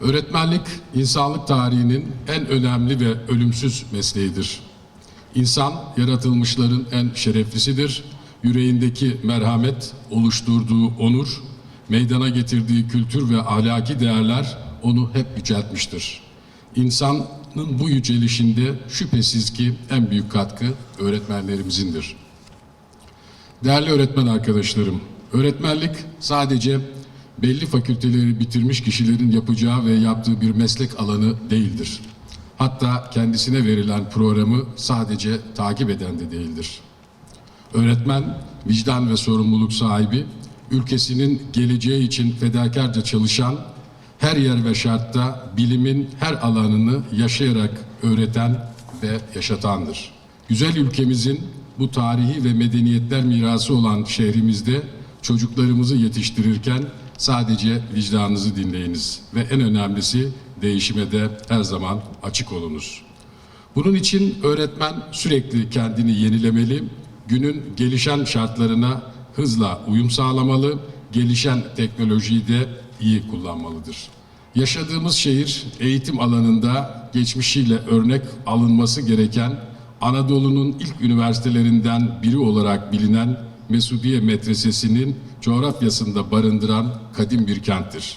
Öğretmenlik, insanlık tarihinin en önemli ve ölümsüz mesleğidir. İnsan, yaratılmışların en şereflisidir. Yüreğindeki merhamet, oluşturduğu onur, meydana getirdiği kültür ve ahlaki değerler onu hep yüceltmiştir. İnsanın bu yücelişinde şüphesiz ki en büyük katkı öğretmenlerimizindir. Değerli öğretmen arkadaşlarım, öğretmenlik sadece belli fakülteleri bitirmiş kişilerin yapacağı ve yaptığı bir meslek alanı değildir. Hatta kendisine verilen programı sadece takip eden de değildir. Öğretmen, vicdan ve sorumluluk sahibi, ülkesinin geleceği için fedakarca çalışan, her yer ve şartta bilimin her alanını yaşayarak öğreten ve yaşatandır. Güzel ülkemizin bu tarihi ve medeniyetler mirası olan şehrimizde çocuklarımızı yetiştirirken sadece vicdanınızı dinleyiniz ve en önemlisi değişime de her zaman açık olunuz. Bunun için öğretmen sürekli kendini yenilemeli, günün gelişen şartlarına hızla uyum sağlamalı, gelişen teknolojiyi de iyi kullanmalıdır. Yaşadığımız şehir eğitim alanında geçmişiyle örnek alınması gereken Anadolu'nun ilk üniversitelerinden biri olarak bilinen Mesudiye Medresesi'nin coğrafyasında barındıran kadim bir kenttir.